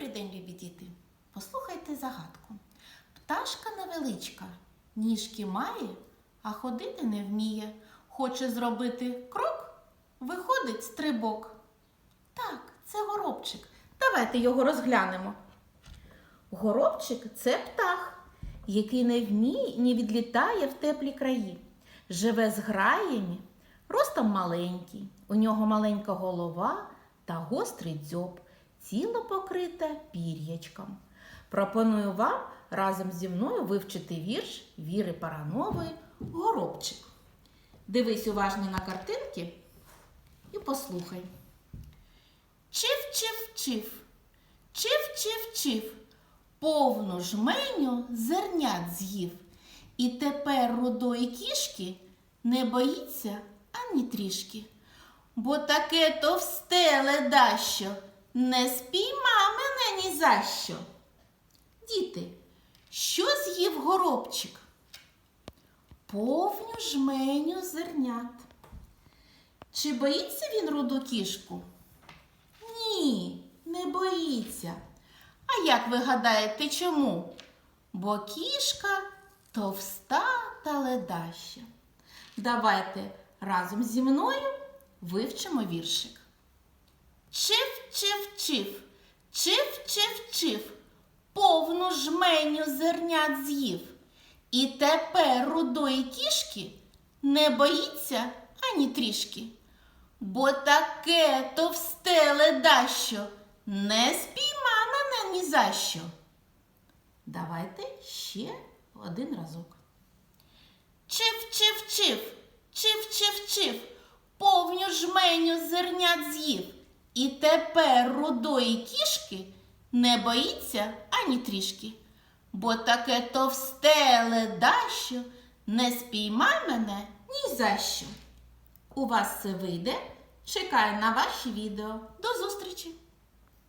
Добрий день, любі діти. Послухайте загадку. Пташка невеличка, ніжки має, а ходити не вміє. Хоче зробити крок, виходить стрибок. Так, це горобчик. Давайте його розглянемо. Горобчик це птах, який не вміє, не відлітає в теплі краї. Живе з граями, ростом маленький. У нього маленька голова та гострий дзьоб, тіло покрите пір'ячком. Пропоную вам разом зі мною вивчити вірш Віри Паранової Горобчик. Дивись уважно на картинки і послухай. Чив, чив, чив, чив, чив, чив, повну жменю зернят з'їв. І тепер рудої кішки не боїться ані трішки. Бо таке товсте ледащо не спійма мене ні за що. Діти, що з'їв горобчик? Повню жменю зернят. Чи боїться він руду кішку? Ні, не боїться. А як ви гадаєте, чому? Бо кішка товста та ледаща. Давайте разом зі мною вивчимо віршик. Чив, чив, чив, чив, чив, чив, повну жменю зернят з'їв. І тепер рудої кішки не боїться ані трішки. Бо таке товсте ледащо не спійма мене ні за що. Давайте ще один разок. Чив, чив, чив, чив, чив, чив, повню жменю зернят з'їв. І тепер рудої кішки не боїться ані трішки. Бо таке товсте ледащо не спіймай мене ні за що. У вас це вийде. Чекаю на ваші відео. До!